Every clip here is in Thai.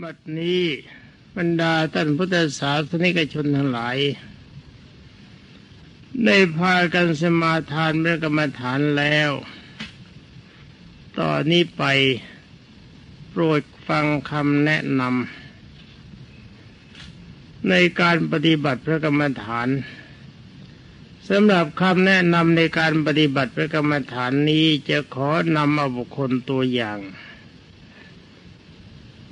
บัดนี้บรรดาท่านพุทธศาสนิกชนทั้งหลาย ได้พากันสมาทานพระกรรมฐานแล้ว ต่อนนี้ไปโปรดฟังคำแนะนำในการปฏิบัติพระกรรมฐานสำหรับคำแนะนำในการปฏิบัติพระกรรมฐานนี้จะขอนำเอาบุคคลตัวอย่าง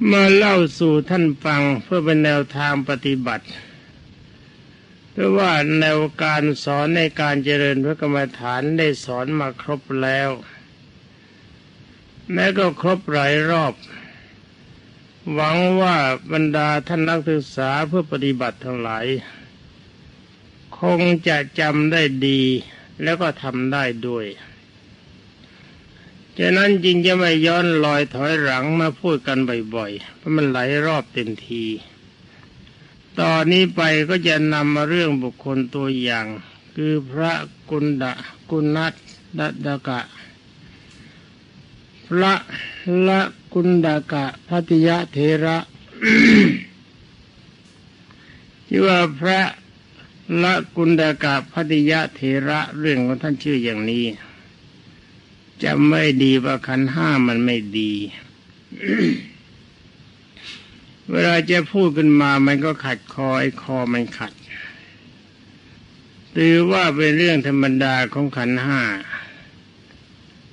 มาเล่าสู่ท่านฟังเพื่อเป็นแนวทางปฏิบัติเพราะว่าแนวการสอนในการเจริญพระกรรมฐานได้สอนมาครบแล้วแม้ก็ครบหลายรอบ หวังว่าบรรดาท่านนักศึกษาเพื่อปฏิบัติทั้งหลาย คงจะจำได้ดีแล้วก็ทำได้ด้วย ฉะนั้นจริงจะไม่ย้อนลอยถอยหลังมาพูดกันบ่อยๆ เพราะมันไหลรอบเต็มที ตอนนี้ไปก็จะนำมาเรื่องบุคคลตัวอย่าง คือพระกุณดะกุนัตดดกะ พระละกุณดกะพัติยะเทระที่อว่าพระละกุณดกะพัติยะเทระเรื่องของท่านชื่ออย่างนี้ จะไม่ดีว่าขันห้ามันไม่ดี เวลาจะพูดขึ้นมามันก็ขัดคอไอ้คอมันขัดถือว่าเป็นเรื่องธรรมดาของขันห้า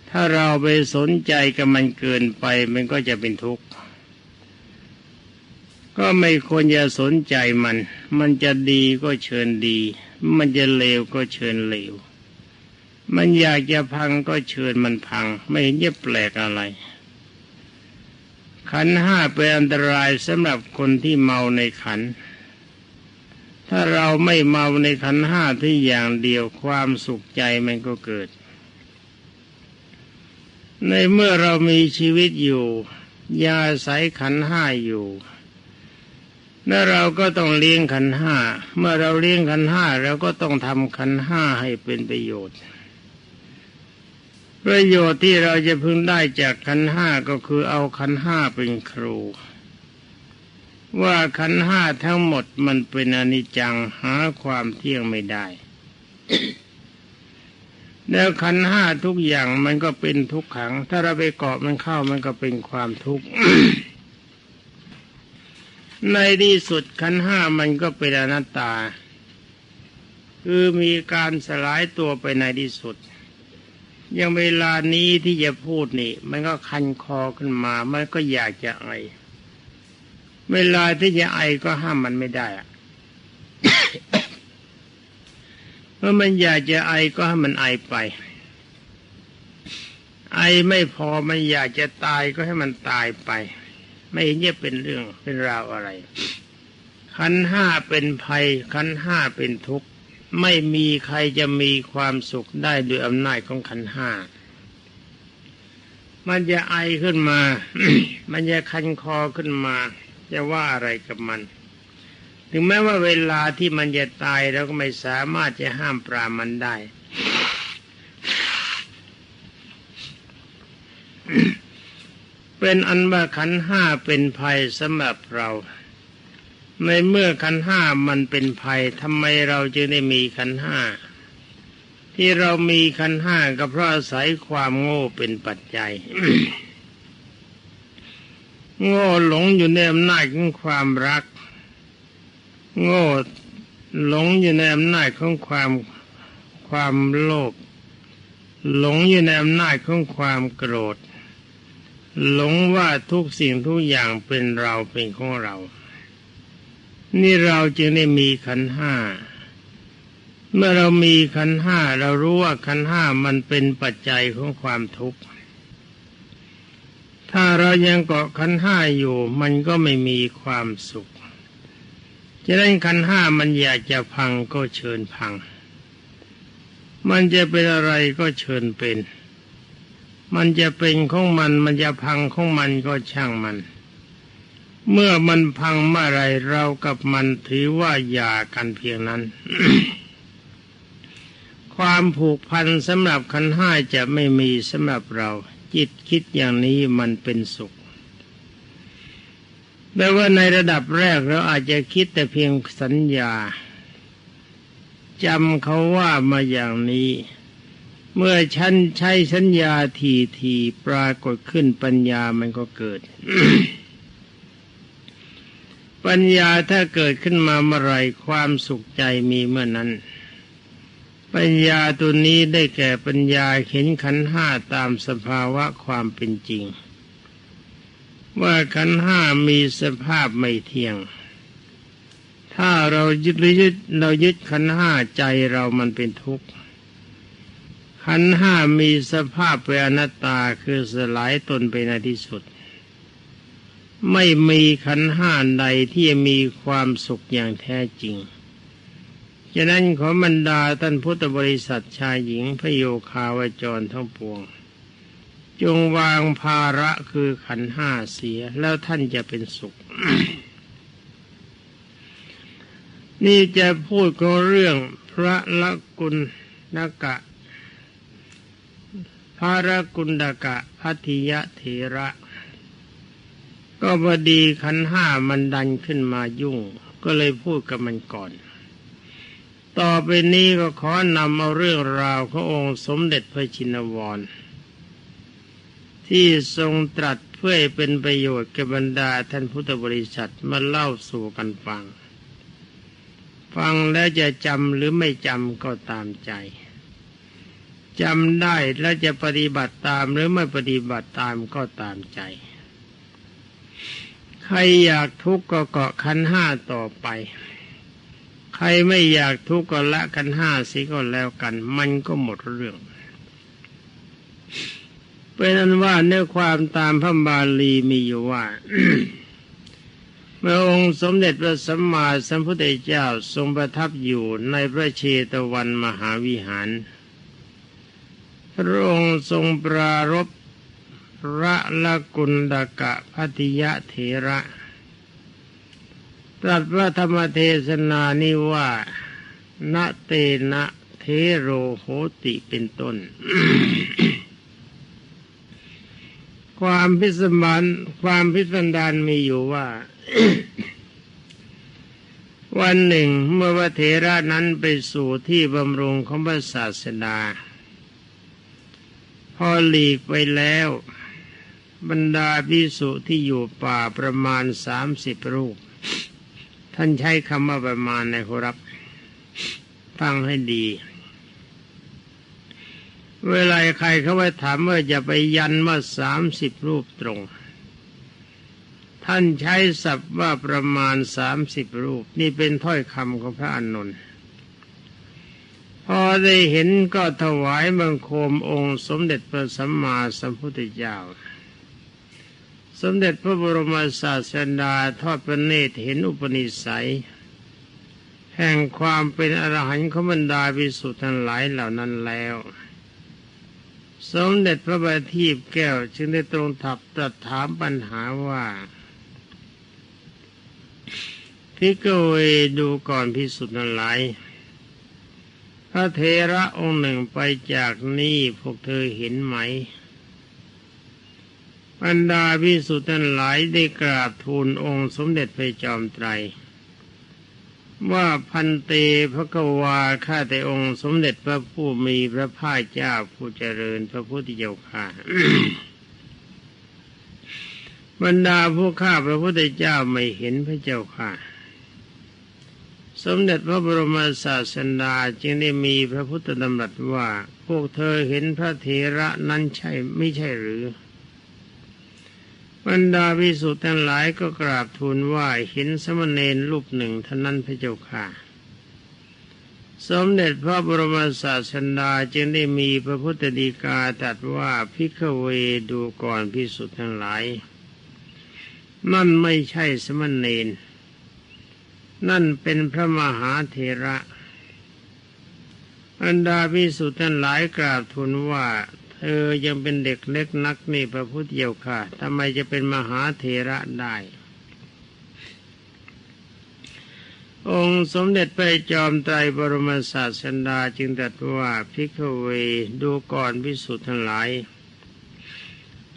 ถ้าเราไปสนใจกับมันเกินไปมันก็จะเป็นทุกข์ ก็ไม่ควรจะสนใจมัน มันจะดีก็เชิญดี มันจะเลวก็เชิญเลว มันอยากจะพังก็เชิญมันพัง ไม่เห็นจะแปลกอะไร ขันห้าเป็นอันตรายสำหรับคนที่เมาในขัน ถ้าเราไม่เมาในขันห้าที่อย่างเดียวความสุขใจมันก็เกิด ในเมื่อเรามีชีวิตอยู่ยาใสขันห้าอยู่แล้วเราก็ต้องเลี้ยงขันห้า เมื่อเราเลี้ยงขันห้าเราก็ต้องทำขันห้าให้เป็นประโยชน์ ประโยชน์ที่เราจะพึงได้จากขันห้าก็คือเอาขันห้าเป็นครู ว่าขันห้าทั้งหมดมันเป็นอนิจจังหาความเที่ยงไม่ได้ แล้วขันห้าทุกอย่างมันก็เป็นทุกขัง ถ้าเราไปเกาะมันเข้ามันก็เป็นความทุกข์ในที่สุดขันห้ามันก็เป็นอนัตตา คือมีการสลายตัวไปในที่สุด ยังเวลานี้ที่จะพูดนี่ มันก็คันคอขึ้นมา มันก็อยากจะไอ เวลาที่จะไอก็ห้ามมันไม่ได้อะเมื่อมันอยากจะไอก็ให้มันไอไป ไอไม่พอมันอยากจะตายก็ให้มันตายไป ไม่เห็นจะเป็นเรื่องเป็นราวอะไร ขันห้าเป็นภัย ขันห้าเป็นทุกข์ ไม่มีใครจะมีความสุขได้ด้วยอำนาจของขันห้า มันจะไอขึ้นมา มันจะคันคอขึ้นมา จะว่าอะไรกับมัน ถึงแม้ว่าเวลาที่มันจะตายเราก็ไม่สามารถจะห้ามปรามันได้ เป็นอันว่าขันห้าเป็นภัยสำหรับเรา ในเมื่อขันห้ามันเป็นภัยทำไมเราจึงได้มีขันห้าที่เรามีขันห้าก็เพราะอาศัยความโง่เป็นปัจจัย โง่หลงอยู่ในอำนาจของความรัก โง่หลงอยู่ในอำนาจของความความโลภหลงอยู่ในอำนาจของความโกรธ หลงว่าทุกสิ่งทุกอย่างเป็นเราเป็นของเรา นี่เราจึงได้มีขันห้า เมื่อเรามีขันห้าเรารู้ว่าขันห้ามันเป็นปัจจัยของความทุกข์ ถ้าเรายังเกาะขันห้าอยู่ มันก็ไม่มีความสุข จะได้ขันห้ามันอยากจะพังก็เชิญพัง มันจะเป็นอะไรก็เชิญเป็น มันจะเป็นของมันมันจะพังของมันก็ช่างมัน เมื่อมันพังเมื่อไรเรากับมันถือว่าหย่ากันเพียงนั้น ความผูกพันสำหรับขันห้าจะไม่มีสำหรับเรา จิตคิดอย่างนี้มันเป็นสุขแต่ว่าในระดับแรกเราอาจจะคิดแต่เพียงสัญญาจำเขาว่ามาอย่างนี้ เมื่อฉันใช้สัญญาทีทีปรากฏขึ้นปัญญามันก็เกิด ปัญญาถ้าเกิดขึ้นมาเมื่อไรความสุขใจมีเมื่อนั้น ปัญญาตัวนี้ได้แก่ปัญญาเห็นขันห้าตามสภาวะความเป็นจริง ว่าขันห้ามีสภาพไม่เที่ยง ถ้าเรายึดหรือยึดเรายึดขันห้าใจเรามันเป็นทุกข์ขันห้ามีสภาพเป็นอนัตตาคือสลายตนไปในที่สุด ไม่มีขันห้าใดที่มีความสุขอย่างแท้จริง ฉะนั้นขอบรรดาท่านพุทธบริษัทชายหญิงพระโยคาวจรทั้งปวง จงวางภาระคือขันห้าเสียแล้วท่านจะเป็นสุข นี่จะพูดก็เรื่องพระละกุลนกะ พระละกุลดกะพัทิยะเถระ ก็พอดีขันห้ามันดันขึ้นมายุ่ง ก็เลยพูดกับมันก่อน ต่อไปนี้ก็ขอนำเอาเรื่องราวขององค์สมเด็จพระชินวร ที่ทรงตรัสเพื่อเป็นประโยชน์แก่บรรดาท่านพุทธบริษัทมาเล่าสู่กันฟัง ฟังแล้วจะจำหรือไม่จำก็ตามใจจำได้แล้วจะปฏิบัติตามหรือไม่ปฏิบัติตามก็ตามใจ ใครอยากทุกข์ก็เกาะขันห้าต่อไป ใครไม่อยากทุกข์ก็ละขันห้าสิก็แล้วกัน มันก็หมดเรื่องเป็นนั้นว่าเนื้อความตามพระบาลีมีอยู่ว่า เมื่อองค์สมเด็จพระสัมมาสัมพุทธเจ้าทรงประทับอยู่ในพระเชตวันมหาวิหาร พระองค์ทรงปรารบ พระละกุณดกะพัติยะเถระ ตรัสพระธรรมเทศนานี้ว่าณเตนะเทโรโหติเป็นต้น ความพิสมันความพิสดารมีอยู่ว่า วันหนึ่งเมื่อวเทระนั้นไปสู่ที่บำรุงของพระศาสดาพอหลีกไปแล้ว บรรดาพิสุที่อยู่ป่าประมาณสามสิบรูป ท่านใช้คำว่าประมาณนะครับฟังให้ดี เวลาใครเขาไปถามว่าจะไปยันว่าสามสิบรูปตรง ท่านใช้ศัพท์ว่าประมาณสามสิบรูป นี่เป็นถ้อยคำของพระอานนท์พอได้เห็นก็ถวายบังคมองค์สมเด็จพระสัมมาสัมพุทธเจ้า สมเด็จพระบรมศาสดาทอดพระเนตรเห็นอุปนิสัย แห่งความเป็นอรหันต์ของบรรดาวิสุทธ์ทั้งหลายเหล่านั้นแล้ว สมเด็จพระบัณฑิตแก้วจึงได้ตรงถับตรัสถามปัญหาว่าพิกเวดูก่อนพิสุทธิ์นั้นหลายพระเทระองค์หนึ่งไปจากนี่พวกเธอเห็นไหม บรรดาพิสุทธิ์นั้นหลายได้กราบทูลองค์สมเด็จพระจอมไตร ว่าพันเตพระกวาข้าแต่องค์สมเด็จพระผู้มีพระภาคเจ้าผู้เจริญพระพุทธเจ้าค่ะบรรดาผู้ข้าพระพุทธเจ้าไม่เห็นพระเจ้าค่ะ สมเด็จพระบรมศาสดาจึงได้มีพระพุทธดำรัสว่า พวกเธอเห็นพระเถระนั้นใช่ไม่ใช่หรือ บรรดาวิสุทธ์ทั้งหลายก็กราบทูลว่าเห็นสมณเณรรูปหนึ่งท่านั้นพระเจ้าค่ะ สมเด็จพระบรมศาสดาจึงได้มีพระพุทธดีกาตรัสว่าพิกเวดูก่อนพิสุทธ์ทั้งหลาย นั่นไม่ใช่สมณเณรนั่นเป็นพระมหาเถระบรรดาพิสุทธ์ทั้งหลายกราบทูลว่า เธอยังเป็นเด็กเล็กนักนี่พระพุทธเจ้าค่ะทำไมจะเป็นมหาเถระได้องค์สมเด็จพระจอมไตรบรมศาสดาจึงตรัสว่าพิกเวดูก่อนพิสุทธิ์ทั้งหลาย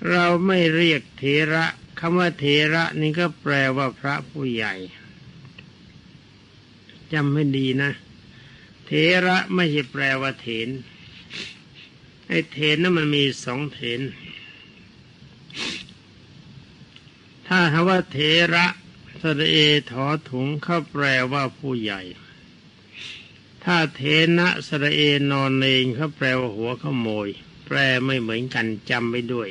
เราไม่เรียกเถระคำว่าเถระนี่ก็แปลว่าพระผู้ใหญ่จำให้ดีนะ เถระไม่ใช่แปลว่าเถน ไอ้เถนนั้นมันมีสองเถน ถ้าคำว่าเถระสระเอถอถุงเขาแปลว่าผู้ใหญ่ ถ้าเทนะสระเอนอนเองเขาแปลว่าหัวขโมย แปลไม่เหมือนกันจำไปด้วย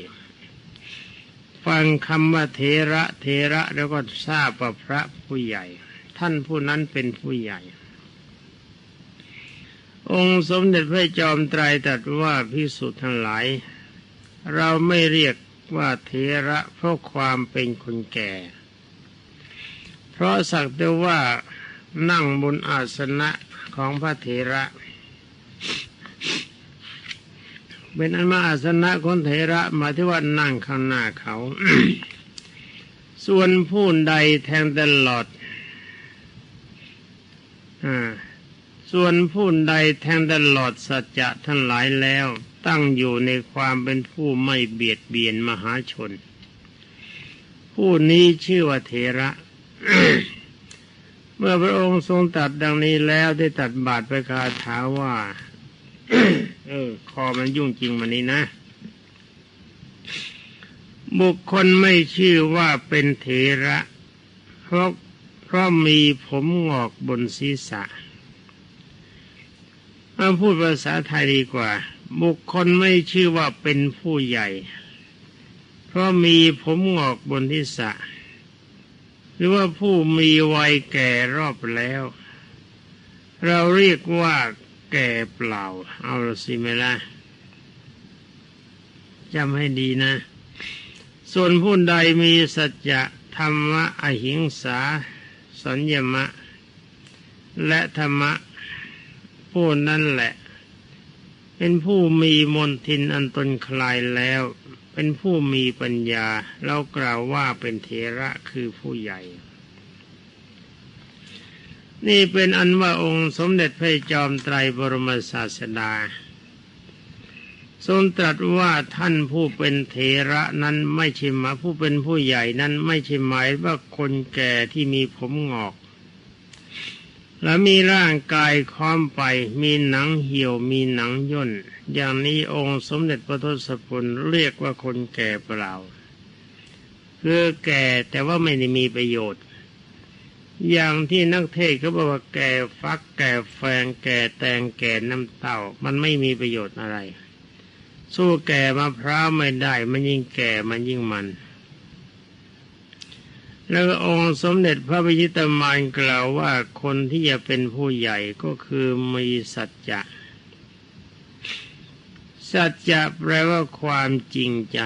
ฟังคำว่าเทระเทระแล้วก็ทราบว่าพระผู้ใหญ่ ท่านผู้นั้นเป็นผู้ใหญ่ องค์สมเด็จพระจอมไตรตรัสว่าพิสุทธ์ทั้งหลาย เราไม่เรียกว่าเทระเพราะความเป็นคนแก่ เพราะสักแต่ว่านั่งบนอาสนะของพระเถระเป็นอันมาอาสนะของเถระมาที่ว่านั่งข้างหน้าเขา ส่วนผู้ใดแทงตลอด อ่า ส่วนผู้ใดแทงตลอดสัจจะทั้งหลายแล้ว ตั้งอยู่ในความเป็นผู้ไม่เบียดเบียนมหาชน ผู้นี้ชื่อว่าเถระ เมื่อพระองค์ทรงตัดดังนี้แล้วได้ตัดบาทไปคาถาว่า เออ คอมันยุ่งจริงมันนี้นะ บุคคลไม่ชื่อว่าเป็นเถระ เพราะเพราะมีผมงอกบนศีรษะ มาพูดภาษาไทยดีกว่า บุคคลไม่ชื่อว่าเป็นผู้ใหญ่ เพราะมีผมงอกบนทิศะหรือว่าผู้มีวัยแก่รอบแล้ว เราเรียกว่าแก่เปล่า เอาละสิไหมล่ะจำให้ดีนะ ส่วนผู้ใดมีสัจจะธรรมะอหิงสา สัญญมะ และธรรมะ ผู้นั่นแหละ เป็นผู้มีมนทินอันตนคลายแล้ว เป็นผู้มีปัญญา เรากล่าวว่าเป็นเทระคือผู้ใหญ่ นี่เป็นอันว่าองค์สมเด็จพระจอมไตรบรมศาสดา ทรงตรัสว่าท่านผู้เป็นเทระนั้นไม่ใช่มาผู้เป็นผู้ใหญ่นั้นไม่ใช่หมายว่าคนแก่ที่มีผมงอก และมีร่างกายค้อมไป มีหนังเหี่ยว มีหนังย่น อย่างนี้องค์สมเด็จพระทศพลเรียกว่าคนแก่เปล่าคือแก่แต่ว่าไม่ได้มีประโยชน์ อย่างที่นักเทศเขาบอกว่าแก่ฟักแก่แฟงแก่แตงแก่น้ำเต้า มันไม่มีประโยชน์อะไร สู้แก่มะพร้าวไม่ได้ มันยิ่งแก่มันยิ่งมัน แล้วองค์สมเด็จพระพิชิตามานกล่าวว่าคนที่จะเป็นผู้ใหญ่ก็คือมีสัจจะ สัจจะแปลว่าความจริงใจ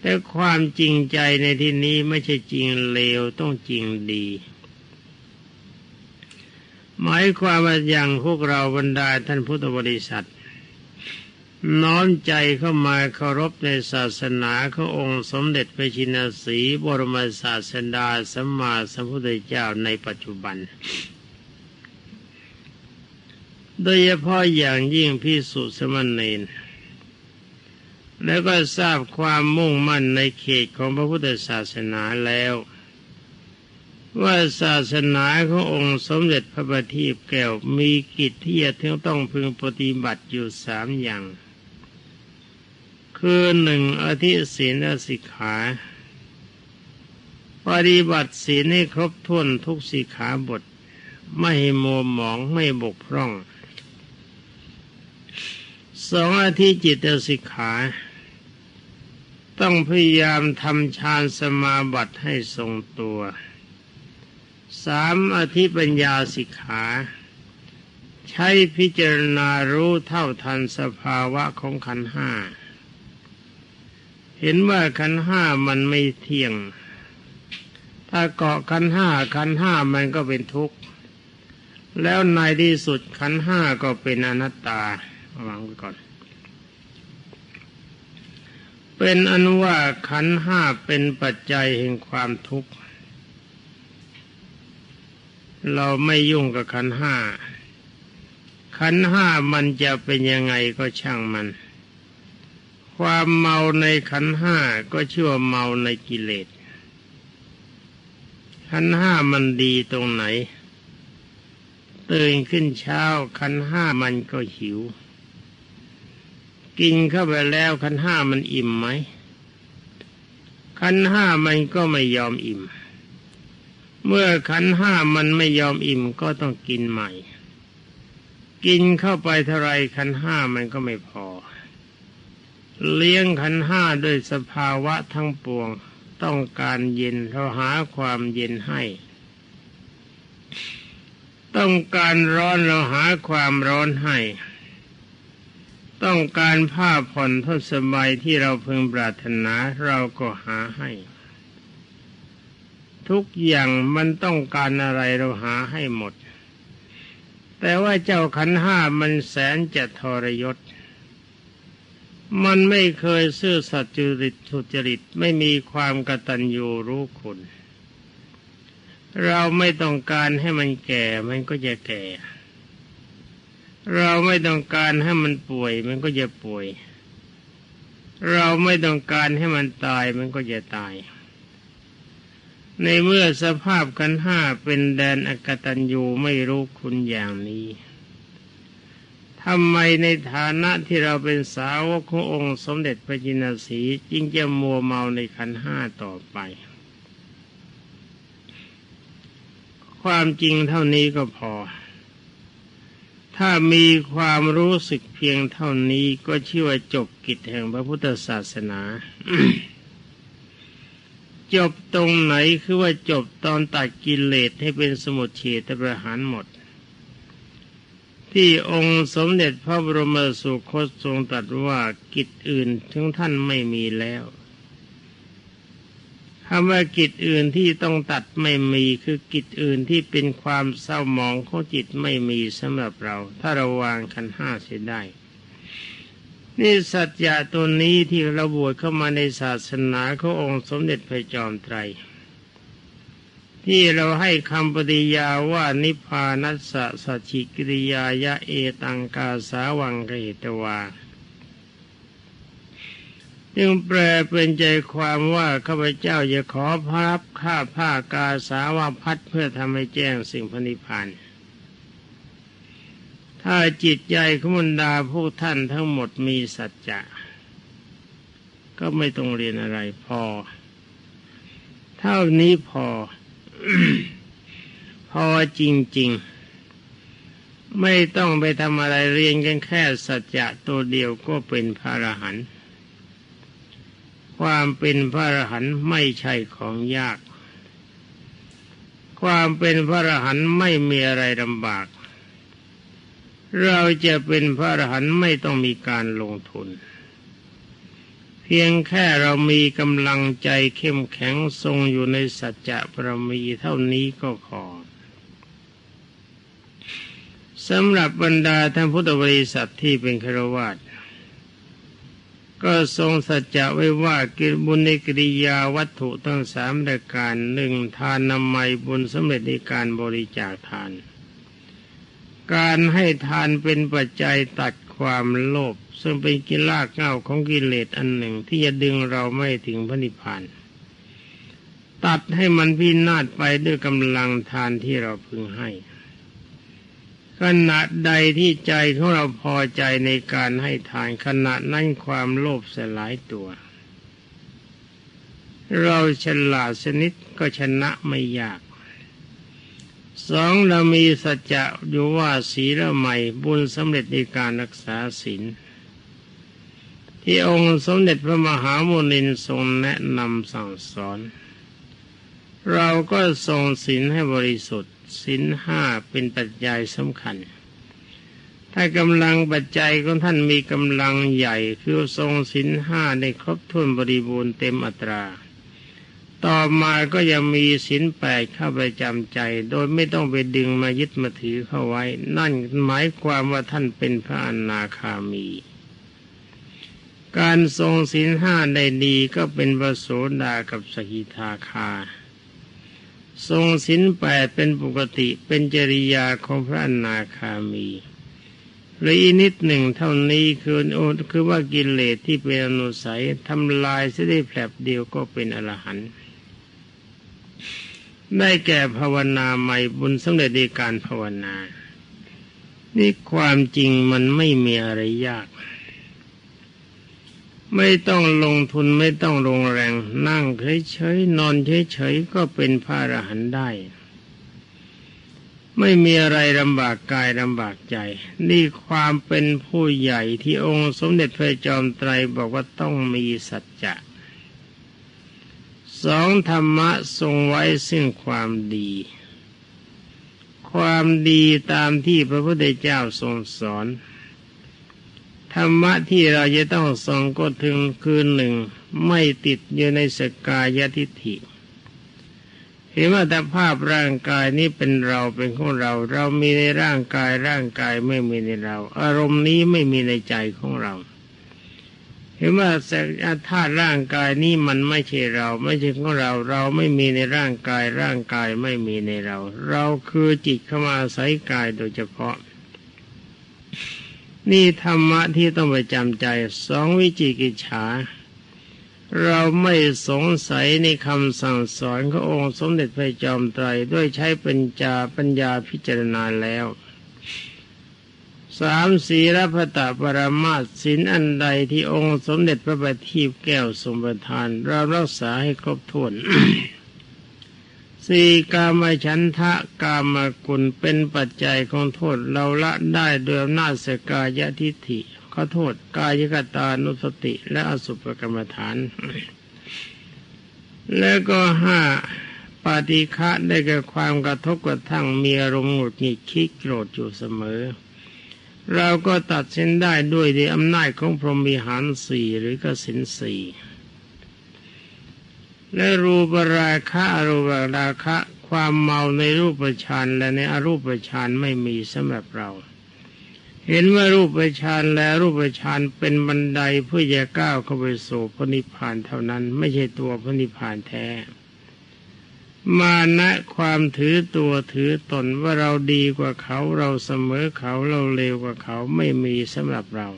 แต่ความจริงใจในที่นี้ไม่ใช่จริงเลวต้องจริงดี หมายความว่าอย่างพวกเราบรรดาท่านพุทธบริษัท น้อมใจเข้ามาเคารพในศาสนาขององค์สมเด็จพระชินสีบรมศาสดาสัมมาสัมพุทธเจ้าในปัจจุบัน โดยเฉพาะอย่างยิ่งพิสุสมณเณรแล้วก็ทราบความมุ่งมั่นในเขตของพระพุทธศาสนาแล้ว ว่าศาสนาขององค์สมเด็จพระบัณฑิตแก้วมีกิจที่จะต้องพึงปฏิบัติอยู่สามอย่าง คือหนึ่งอธิศีลสิกขาปฏิบัติศีลให้ครบถ้วนทุกสิกขาบท ไม่มัวหมองไม่บกพร่องสองอธิจิตสิกขา ต้องพยายามทำฌานสมาบัติให้ทรงตัวสามอธิปัญญาสิกขา ใช้พิจารณารู้เท่าทันสภาวะของขันห้า เห็นว่าขันห้ามันไม่เที่ยง ถ้าเกาะขันห้าขันห้ามันก็เป็นทุกข์ แล้วในที่สุดขันห้าก็เป็นอนัตตาวางไว้ก่อน เป็นอนุว่าขันห้าเป็นปัจจัยแห่งความทุกข์ เราไม่ยุ่งกับขันห้าขันห้ามันจะเป็นยังไงก็ช่างมัน ความเมาในขันห้าก็ชื่อว่าเมาในกิเลส ขันห้ามันดีตรงไหน ตื่นขึ้นเช้าขันห้ามันก็หิว กินเข้าไปแล้วขันห้ามันอิ่มไหม ขันห้ามันก็ไม่ยอมอิ่ม เมื่อขันห้ามันไม่ยอมอิ่มก็ต้องกินใหม่ กินเข้าไปเท่าไรขันห้ามันก็ไม่พอ เลี้ยงขันห้าด้วยสภาวะทั้งปวงต้องการเย็นเราหาความเย็นให้ ต้องการร้อนเราหาความร้อนให้ ต้องการผ้าผ่อนทศบายที่เราพึงปรารถนาเราก็หาให้ ทุกอย่างมันต้องการอะไรเราหาให้หมด แต่ว่าเจ้าขันห้ามันแสนจะทรยศ มันไม่เคยซื่อสัตย์จริตสุจริตไม่มีความกตัญญูรู้คุณ เราไม่ต้องการให้มันแก่ มันก็จะแก่ เราไม่ต้องการให้มันป่วย มันก็จะป่วย เราไม่ต้องการให้มันตาย มันก็จะตาย ในเมื่อสภาพกันห้าเป็นแดนอกตัญญูไม่รู้คุณอย่างนี้ ทำไมในฐานะที่เราเป็นสาวกขององค์สมเด็จพระจินสีจึงจะมัวเมาในขันห้าต่อไป ความจริงเท่านี้ก็พอ ถ้ามีความรู้สึกเพียงเท่านี้ก็ชื่อว่าจบกิจแห่งพระพุทธศาสนา จบตรงไหนคือว่าจบตอนตัดกิเลสให้เป็นสมุทเฉตประหารหมด ที่องค์สมเด็จพระบรมสุคตทรงตรัสว่ากิจอื่นถึงท่านไม่มีแล้วคำว่ากิจอื่นที่ต้องตัดไม่มีคือกิจอื่นที่เป็นความเศร้าหมองของจิตไม่มีสำหรับเรา ถ้าเราวางขันห้าเสียได้ นี่สัจจะตัวนี้ที่เราบวชเข้ามาในศาสนาขององค์สมเด็จพระจอมไตร ที่เราให้คำปฏิยาว่านิพพานัสสะสัจิกิริยายะเอตังกาสาวังเกตวาจึงแปลเป็นใจความว่าข้าพเจ้าจะขอพรับข้าผ้ากาสาวาพัดเพื่อทำให้แจ้งสิ่งพนิพานถ้าจิตใจขมุนดาผู้ท่านทั้งหมดมีสัจจะก็ไม่ต้องเรียนอะไรพอ เท่านี้พอ พอจริง ๆ ไม่ต้องไปทำอะไรเรียนกันแค่สัจจะตัวเดียวก็เป็นพระอรหันต์ความเป็นพระอรหันต์ไม่ใช่ของยาก ความเป็นพระอรหันต์ไม่มีอะไรลำบาก เราจะเป็นพระอรหันต์ไม่ต้องมีการลงทุน เพียงแค่เรามีกำลังใจเข้มแข็งทรงอยู่ในสัจจะปรมีเท่านี้ก็พอสำหรับบรรดาท่านพุทธบริษัทที่เป็นครวาตก็ทรงสัจจะไว้ว่ากิบุญในกิริยาวัตถุทั้งสามรายการหนึ่งทานนำไมบุญสำเร็จในการบริจาคทาน การให้ทานเป็นปัจจัยตัด ความโลภซึ่งเป็นกิลากเง่าของกิเลสอันหนึ่งที่จะดึงเราไม่ถึงพระนิพพานตัดให้มันพินาศไปด้วยกำลังทานที่เราพึงให้ขณะใดที่ใจของเราพอใจในการให้ทานขณะนั้นความโลภสลายตัว เราฉลาดสนิทก็ชนะไม่ยาก สองเรามีสัจจะอยู่ว่าศีลใหม่บุญสำเร็จในการรักษาศีลที่องค์สมเด็จพระมหาโมนินทรงแนะนำสั่งสอน เราก็ทรงศีลให้บริสุทธิ์ศีลห้าเป็นปัจจัยสำคัญ ถ้ากำลังปัจจัยของท่านมีกำลังใหญ่คือทรงศีลห้าในครบถ้วนบริบูรณ์เต็มอัตรา ต่อมาก็ยังมีศีลแปดเข้าไปจำใจ โดยไม่ต้องไปดึงมายึดมาถือเข้าไว้ นั่นหมายความว่าท่านเป็นพระอนาคามี การทรงศีลห้าได้ดีก็เป็นประโสดากับสกิทาคา ทรงศีลแปดเป็นปกติเป็นจริยาของพระอนาคามีหรืออีนิดหนึ่งเท่านี้คือโอคือว่ากิเลสที่เป็นอนุสัยทำลายเสียได้แผลบเดียวก็เป็นอรหันต์ ได้แก่ภาวนาใหม่บุญสำเร็จในการภาวนา นี่ความจริงมันไม่มีอะไรยาก ไม่ต้องลงทุนไม่ต้องลงแรง นั่งเฉยๆนอนเฉยๆก็เป็นพระอรหันต์ได้ ไม่มีอะไรลำบากกายลำบากใจ นี่ความเป็นผู้ใหญ่ที่องค์สมเด็จพระจอมไตรบอกว่าต้องมีสัจจะ สองธรรมะทรงไว้ซึ่งความดี ความดีตามที่พระพุทธเจ้าทรงสอน ธรรมะที่เราจะต้องทรงก็ถึงคือหนึ่ง ไม่ติดอยู่ในสกายทิฏฐิเห็นว่าแต่ภาพร่างกายนี้เป็นเราเป็นของเรา เรามีในร่างกายร่างกายไม่มีในเรา อารมณ์นี้ไม่มีในใจของเรา เห็นว่าสักธาตุร่างกายนี้มันไม่ใช่เรา ไม่ใช่ของเรา เราไม่มีในร่างกาย ร่างกายไม่มีในเรา เราคือจิตเข้ามาอาศัยกายโดยเฉพาะ นี่ธรรมะที่ต้องไปจำใจสองวิจิกิจฉา เราไม่สงสัยในคำสั่งสอนขององค์สมเด็จพระจอมไตรด้วยใช้ปัญญาปัญญาพิจารณาแล้ว สามสีรพตาปรมาสินอันใดที่องค์สมเด็จพระบัณฑิตแก้วสมบัติทาน เรารักษาให้ครบถ้วนสี่กามฉันทะกามกุลเป็นปัจจัยของโทษเราละได้โดยอำนาจสกายทิฐิขอโทษกายกตานุสติและอสุภกรรมฐาน แล้วก็ห้าปฏิฆะได้แก่ความกระทบกระทั่งมีอารมณ์หงุดหงิดคิดโกรธอยู่เสมอ เราก็ตัดเส้นได้ด้วยในอำนาจของพรหมีหารสี่หรือกสินสี่และรูปราคะอรูปราคะ ความเมาในรูปฌานและในอรูปฌานไม่มีสำหรับเรา เห็นว่ารูปฌานและรูปฌานเป็นบันไดเพื่อจะก้าวเข้าไปสู่พระนิพพานเท่านั้น ไม่ใช่ตัวพระนิพพานแท้ มานะความถือตัวถือตนว่าเราดีกว่าเขาเราเสมอเขาเราเลวกว่าเขาไม่มีสำหรับเรา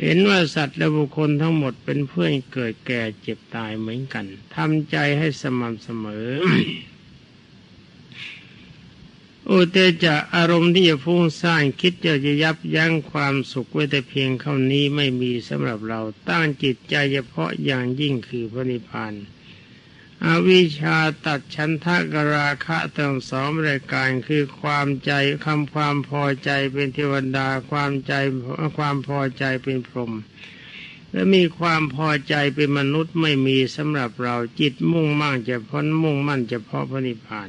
เห็นว่าสัตว์และบุคคลทั้งหมดเป็นเพื่อนเกิดแก่เจ็บตายเหมือนกันทำใจให้สม่ำเสมออุเตจะอารมณ์ที่จะฟุ้งซ่านคิดจะจะยับยั้งความสุขไว้แต่เพียงเท่านี้ไม่มีสำหรับเราตั้งจิตใจเฉพาะอย่างยิ่งคือพระนิพพาน อวิชาตัดชันทะกราคะทั้งสองรายการคือความใจคำความพอใจเป็นเทวดาความใจความพอใจเป็นพรหมและมีความพอใจเป็นมนุษย์ไม่มีสำหรับเราจิตมุ่งมั่งจะพ้นมุ่งมั่นเฉพาะพระนิพพาน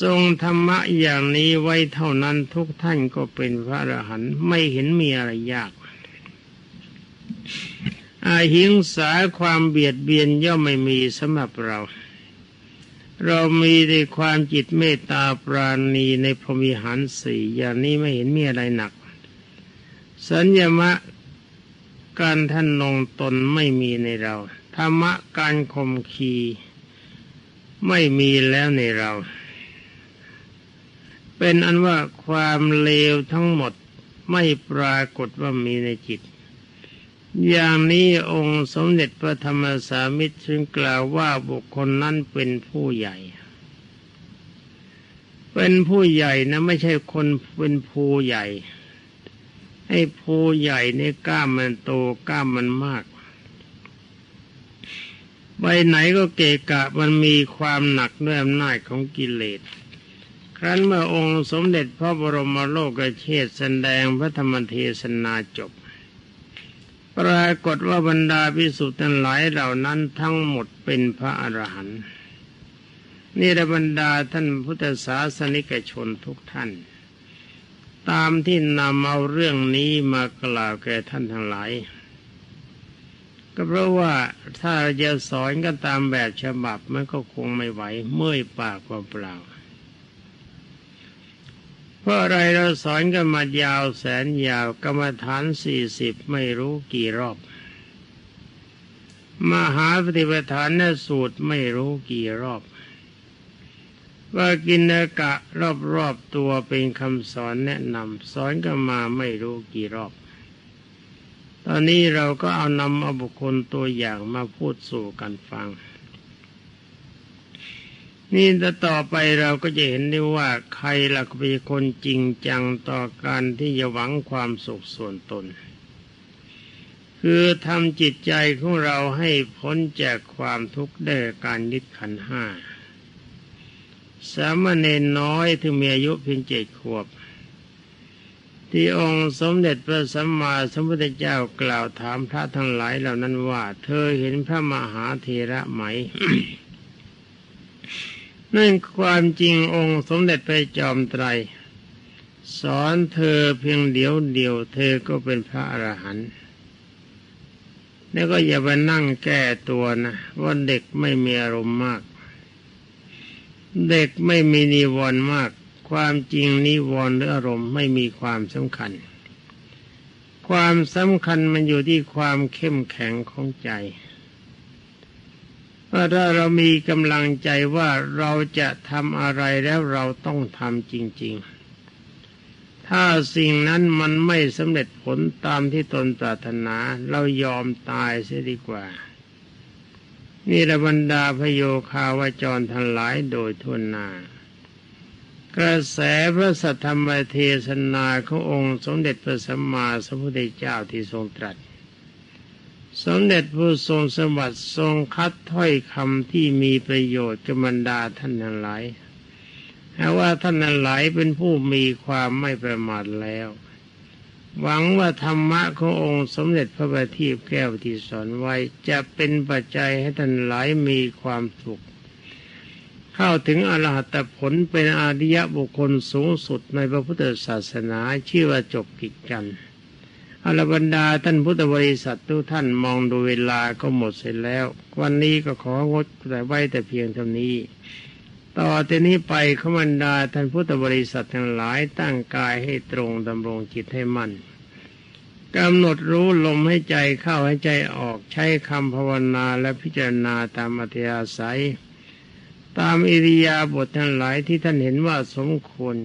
ทรงธรรมะอย่างนี้ไว้เท่านั้นทุกท่านก็เป็นพระอรหันต์ไม่เห็นมีอะไรยาก อาหิงสาความเบียดเบียนย่อมไม่มีสำหรับเรา เรามีในความจิตเมตตาปราณีในพรหมิหารสี่อย่างนี้ไม่เห็นมีอะไรหนัก สัญญมะการท่านนงตนไม่มีในเราธรรมะการข่มขีไม่มีแล้วในเรา เป็นอันว่าความเลวทั้งหมดไม่ปรากฏว่ามีในจิต อย่างนี้องค์สมเด็จพระธรรมสามิตรจึงกล่าวว่าบุคคลนั้นเป็นผู้ใหญ่ เป็นผู้ใหญ่นะไม่ใช่คนเป็นผู้ใหญ่ ให้ผู้ใหญ่ในกล้ามมันโตกล้ามมันมากไปไหนก็เกะกะมันมีความหนักด้วยอำนาจของกิเลส ครั้นเมื่อองค์สมเด็จพระบรมโลกเชษแสดงพระธรรมเทศนาจบ ปรากฏว่าบรรดาพิสุทธิ์ทั้งหลายเหล่านั้นทั้งหมดเป็นพระอรหันต์นี่ระบรรดาท่านพุทธศาสนิกชนทุกท่าน ตามที่นำเอาเรื่องนี้มากล่าวแก่ท่านทั้งหลาย ก็เพราะว่าถ้าจะสอนกันตามแบบฉบับมันก็คงไม่ไหวเมื่อยปากเปล่า เพราะอะไรเราสอนกันมายาวแสนยาวกรรมฐานสี่สิบไม่รู้กี่รอบ มหาปฏิปทานนสูตรไม่รู้กี่รอบ ว่ากินกะรอบๆตัวเป็นคำสอนแนะนำสอนกันมาไม่รู้กี่รอบตอนนี้เราก็เอานำเอาบุคคลตัวอย่างมาพูดสู่กันฟัง นี่ต่ต่อไปเราก็จะเห็นได้ว่าใครหลักเป็นคนจริงจังต่อการที่จะหวังความสุขส่วนตน คือทำจิตใจของเราให้พ้นจากความทุกข์ได้การยึดขันห้า สามเณรน้อยที่มีอายุเพียงเจ็ดขวบ ที่องค์สมเด็จพระสัมมาสัมพุทธเจ้ากล่าวถามพระทั้งหลายเหล่านั้นว่า เธอเห็นพระมหาเทระไหม นั่นความจริงองค์สมเด็จพระจอมไตร สอนเธอเพียงเดียวเดียว เธอก็เป็นพระอรหันต์แล้วก็อย่าไปนั่งแก้ตัวนะว่าเด็กไม่มีอารมณ์มาก เด็กไม่มีนิวรณ์มาก ความจริงนิวรณ์หรืออารมณ์ไม่มีความสำคัญ ความสำคัญมันอยู่ที่ความเข้มแข็งของใจ ว่าถ้าเรามีกำลังใจว่าเราจะทำอะไรแล้วเราต้องทำจริง ๆ ถ้าสิ่งนั้นมันไม่สำเร็จผลตามที่ตนปรารถนา เรายอมตายเสียดีกว่า นี่ระบรรดาพโยคาวจรทั้งหลายโดยทุนนากระแสพระสัทธรรมเทศนาขององค์สมเด็จพระสัมมาสัมพุทธเจ้าที่ทรงตรัส สมเด็จผู้ทรงสมบัติทรงคัดถ้อยคำที่มีประโยชน์กับบรรดาท่านทั้งหลายหาว่าท่านทั้งหลายเป็นผู้มีความไม่ประมาทแล้ว หวังว่าธรรมะขององค์สมเด็จพระบัณฑิตแก้วที่สอนไว้จะเป็นปัจจัยให้ท่านหลายมีความสุข เข้าถึงอรหัตผลเป็นอาริยบุคคลสูงสุดในพระพุทธศาสนาชื่อว่าจบกิจกัน อรบรรดาท่านพุทธบริษัททุกท่านมองดูเวลาก็หมดเสร็จแล้ว วันนี้ก็ของดแต่ไว้แต่เพียงเท่านี้ ต่อแต่นี้ไปขมันดาท่านพุทธบริษัททั้งหลายตั้งกายให้ตรงดำรงจิตให้มั่นกำหนดรู้ลมให้ใจเข้าให้ใจออกใช้คำภาวนาและพิจารณาตามอัธยาศัย ตามอิริยาบถทั้งหลายที่ท่านเห็นว่าสมควร